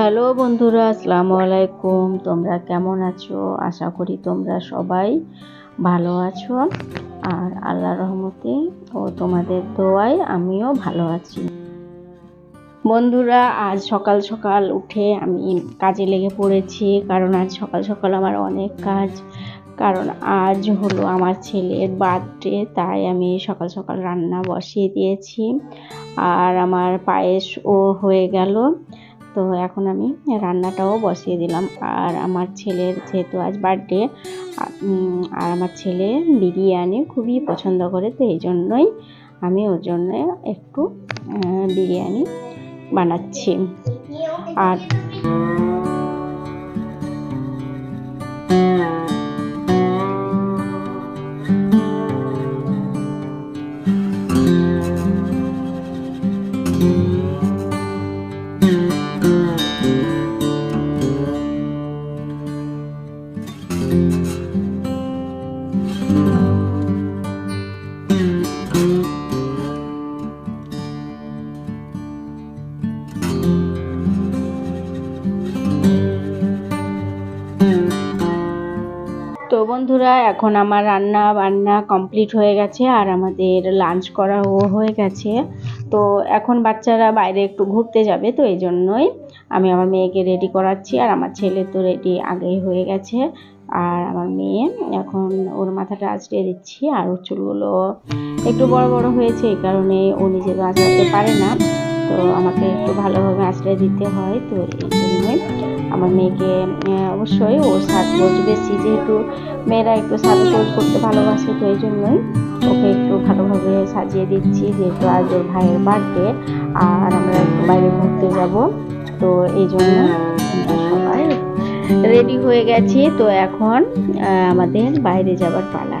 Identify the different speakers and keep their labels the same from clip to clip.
Speaker 1: Hello বন্ধুরা, আসসালামু আলাইকুম। তোমরা কেমন আছো? আশা করি তোমরা সবাই ভালো আছো। আর আল্লাহ রহমতে ও তোমাদের দোয়ায় আমিও ভালো আছি। বন্ধুরা, আজ সকাল সকাল উঠে আমি কাজে লেগে পড়েছি, কারণ আজ সকাল সকাল আমার অনেক কাজ। কারণ আজ হলো আমার ছেলের বার্থডে, তাই আমি সকাল সকাল রান্না বসিয়ে দিয়েছি। আর আমার পায়েসও হয়ে গেল। তো এখন আমি রান্নাটাও বসিয়ে দিলাম। আর আমার ছেলের যেহেতু আজ বার্থডে আর আমার ছেলে বিরিয়ানি খুবই পছন্দ করে, তো এই জন্যই আমি ওর জন্য একটু বিরিয়ানি বানাচ্ছি। আর তো বন্ধুরা, এখন আমার রান্না বান্না কমপ্লিট হয়ে গেছে আর আমাদের লাঞ্চ করাও হয়ে গেছে। তো এখন বাচ্চারা বাইরে একটু ঘুরতে যাবে, তো এই জন্যই আমি আমার মেয়েকে রেডি করাচ্ছি আর আমার ছেলে তো রেডি আগেই হয়ে গেছে। আর আমার মেয়ে, এখন ওর মাথাটা আঁচড়ে দিচ্ছি আর ওর চুলগুলো একটু বড় বড় হয়েছে, এই কারণে ও নিজে তো পারে না। তো আমাকে একটু ভালোভাবে আশ্রয় দিতে হয় তো এই জন্যই আমার মেয়েকে অবশ্যই ও সাজগোজ বেশি যেহেতু মেয়েরা একটু সাজগোজ করতে ভালোবাসে তো এই জন্যই ওকে একটু ভালোভাবে সাজিয়ে দিচ্ছি যেহেতু আজ ওর ভাইয়ের বার্থডে আর আমরা একটু বাইরে ঘুরতে যাব তো এই জন্য সবাই রেডি হয়ে গেছি তো এখন আমাদের বাইরে যাবার পালা।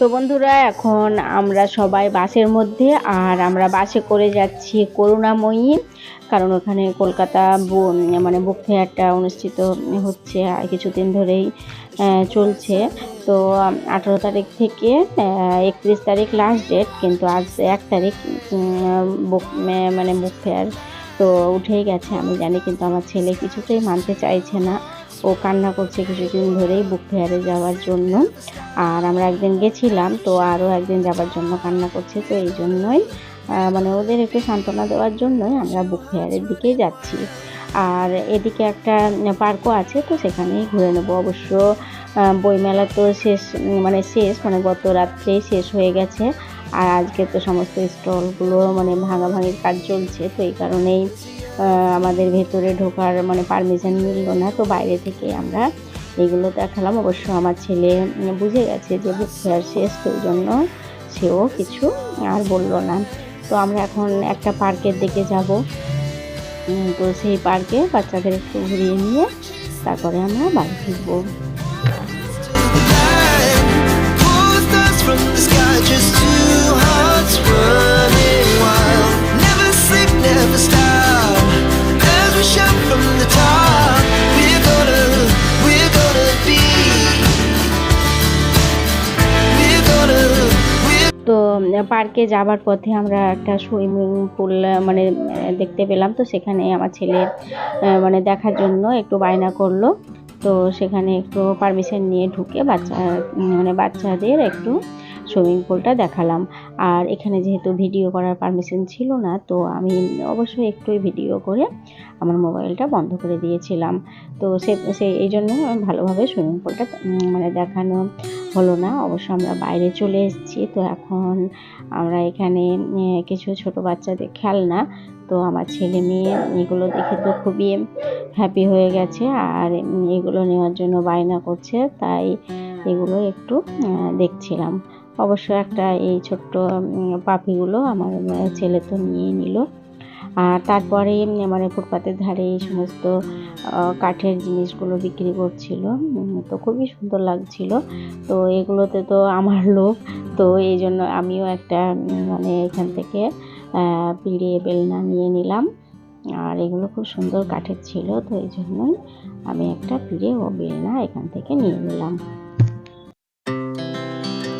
Speaker 1: তো বন্ধুরা, এখন আমরা সবাই বাসের মধ্যে আর আমরা বাসে করে যাচ্ছি করুণাময়ী, কারণ ওখানে কলকাতা মানে বুক ফেয়ারটা অনুষ্ঠিত হচ্ছে আর কিছুদিন ধরেই চলছে। তো আঠেরো তারিখ থেকে একত্রিশ তারিখ লাস্ট ডেট কিন্তু আজ এক তারিখ বুক মানে বুক ফেয়ার তো উঠেই গেছে। আমি জানি কিন্তু আমার ছেলে কিছুতেই মানতে চাইছে না। ও কান্না করছে কিছুদিন ধরেই বুক ফেয়ারে যাওয়ার জন্য। আর আমরা একদিন গেছিলাম, তো আরও একদিন যাবার জন্য কান্না করছে, তো এই জন্যই মানে ওদের একটু সান্ত্বনা দেওয়ার জন্যই আমরা বুক ফেয়ারের দিকেই যাচ্ছি। আর এদিকে একটা পার্কও আছে, তো সেখানেই ঘুরে নেব। অবশ্য বইমেলা তো শেষ মানে শেষ মানে গত রাত্রেই শেষ হয়ে গেছে। আর আজকে তো সমস্ত স্টলগুলো মানে ভাঙাভাঙির কাজ চলছে, তো এই কারণেই আমাদের ভেতরে ঢোকার মানে পারমিশন মিলল না তো বাইরে থেকে আমরা এগুলো দেখালাম অবশ্য আমার ছেলে বুঝে গেছে যে বুক শেষ ওই জন্য সেও কিছু আর বলল না তো আমরা এখন একটা পার্কের দিকে যাব তো সেই পার্কে বাচ্চাদের একটু ঘুরিয়ে নিয়ে তারপরে আমরা বাড়ি ফিরবো.
Speaker 2: Never sleep, never stop.
Speaker 1: তো পার্কে যাবার পথে আমরা একটা সুইমিং পুল মানে দেখতে পেলাম। তো সেখানে আমার ছেলে মানে দেখার জন্য একটু বায়না করল। তো সেখানে একটু পারমিশন নিয়ে ঢুকে বাচ্চা মানে বাচ্চাদের একটু সুইমিং পুলটা দেখালাম। আর এখানে যেহেতু ভিডিও করার পারমিশন ছিল না, তো আমি অবশ্যই একটুই ভিডিও করে আমার মোবাইলটা বন্ধ করে দিয়েছিলাম। তো সে সে, এই জন্য ভালোভাবে সুইমিং পুলটা মানে দেখানো হলো না। অবশ্য আমরা বাইরে চলে এসেছি, তো এখন আমরা এখানে কিছু ছোট বাচ্চাদের খেলনা, তো আমার ছেলে মেয়ে, এগুলো দেখে তো খুবই হ্যাপি হয়ে গেছে। আর এগুলো নেওয়ার জন্য বায়না করছে, তাই এগুলো একটু দেখছিলাম। অবশ্য একটা এই ছোট্ট উম, পাখিগুলো আমার ছেলে তো নিয়ে নিল। আর তারপরে মানে ফুটপাতের ধারে এই সমস্ত কাঠের জিনিসগুলো বিক্রি করছিল। তো খুবই সুন্দর লাগছিল। তো এগুলোতে তো আমার লোভ। তো এই জন্য আমিও একটা মানে এখান থেকে আহ, পিঁড়ে বেলনা নিয়ে নিলাম। আর এগুলো খুব সুন্দর কাঠের ছিল। তো এই জন্যই আমি একটা পিড়ে ও বেলনা এখান থেকে নিয়ে নিলাম।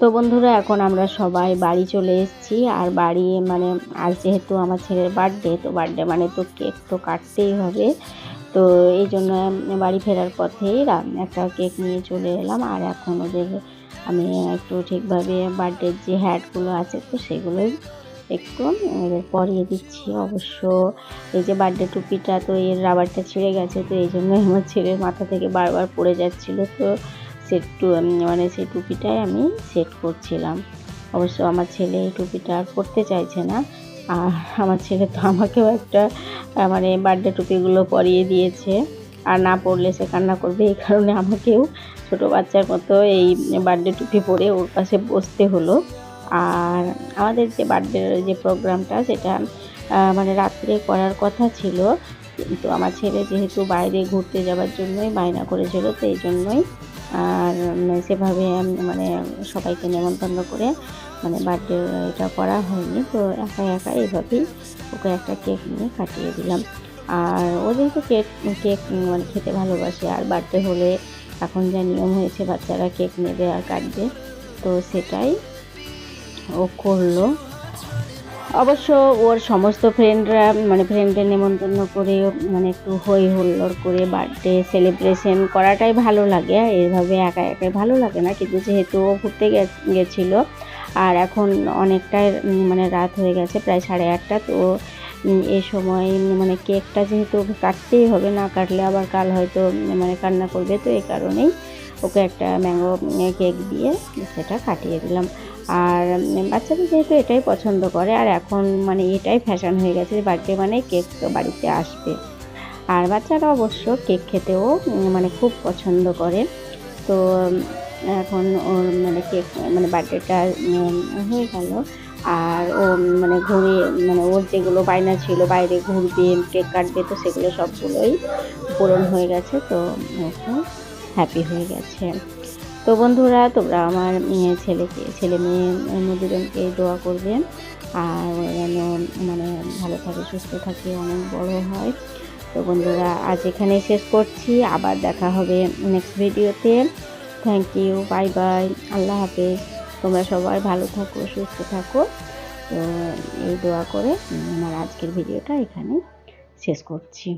Speaker 1: তো বন্ধুরা, এখন আমরা সবাই বাড়ি চলে এসেছি। আর বাড়ি মানে আজ যেহেতু আমার ছেলের বার্থডে তো বার্থডে মানে তো কেক তো কাটতেই হবে। তো এই জন্য বাড়ি ফেরার পথেই একটা কেক নিয়ে চলে এলাম। আর এখন ওদের আমি একটু ঠিকভাবে বার্থডের যে হ্যাটগুলো আছে, তো সেগুলোই একটু পরিয়ে দিচ্ছি। অবশ্য এই যে বার্থডে টুপিটা তো এর রাবারটা ছিঁড়ে গেছে, তো এই জন্য আমার ছেলের মাথা থেকে বারবার পড়ে যাচ্ছিল। তো সেট মানে সেই টুপিটাই আমি সেট করছিলাম। অবশ্য আমার ছেলে এই টুপিটা আর পরতে চাইছে না। আর আমার ছেলে তো আমাকেও একটা মানে বার্থডে টুপিগুলো পরিয়ে দিয়েছে। আর না পরলে সে কান্না করবে, এই কারণে আমাকেও ছোট বাচ্চার মতো এই বার্থডে টুপি পরে ওর পাশে বসতে হলো। আর আমাদের যে বার্থডে যে প্রোগ্রামটা সেটা মানে রাত্রে করার কথা ছিল। কিন্তু আমার ছেলে যেহেতু বাইরে ঘুরতে যাওয়ার জন্যই বায়না করেছিল, তো এই জন্যই আর উম, সেভাবে মানে সবাইকে নেমন্তন্ন করে মানে বার্থডে এটা করা হয়নি। তো একা একা এইভাবেই ওকে একটা কেক নিয়ে কাটিয়ে দিলাম। আর ও যেহেতু কেক কেক মানে খেতে ভালোবাসে আর বার্থডে হলে এখন যা নিয়ম হয়েছে বাচ্চারা কেক নেবে আর কাটবে তো সেটাই ও করল। অবশ্য ওর সমস্ত ফ্রেন্ডরা মানে ফ্রেন্ডদের নেমন্তন্ন করে মানে একটু হই হুল্লোড় করে বার্থডে সেলিব্রেশন করাটাই ভালো লাগে। এভাবে একা একাই ভালো লাগে না, কিন্তু যেহেতু ও ঘুরতে গেছিল, আর এখন অনেকটাই মানে রাত হয়ে গেছে, প্রায় সাড়ে আটটা, তো এই সময় মানে কেকটা যেহেতু কাটতেই হবে, না কাটলে আবার কাল হয়তো মানে কান্না করবে, তো এই কারণেই ওকে একটা ম্যাঙ্গো কেক দিয়ে সেটা কাটিয়ে দিলাম। আর উম, বাচ্চারা যেহেতু এটাই পছন্দ করে আর এখন মানে এটাই ফ্যাশন হয়ে গেছে যে বার্থডে মানে কেক তো বাড়িতে আসবে। আর বাচ্চারা অবশ্য কেক খেতেও মানে খুব পছন্দ করে। তো এখন ওর মানে কেক মানে বার্থডেটা হয়ে গেল। আর ও মানে ঘুরে মানে ওর যেগুলো বায়না ছিল বাইরে ঘুরবে কেক কাটবে তো সেগুলো সবগুলোই পূরণ হয়ে গেছে। তো হ্যাপি হয়ে গেছে তো বন্ধুরা, তোমরা আমার ছেলেকে, ছেলে মেয়ে দুজনকে দোয়া করবে। আর যেন মানে ভালো থাকে, সুস্থ থাকে, অনেক বড় হয়। তো বন্ধুরা, আজ এখানেই শেষ করছি। আবার দেখা হবে নেক্সট ভিডিওতে থ্যাংক ইউ বাই বাই আল্লাহ হাফেজ। তোমরা সবাই ভালো থাকো, সুস্থ থাকো। তো এই দোয়া করে আমার আজকের ভিডিওটা এখানে শেষ করছি।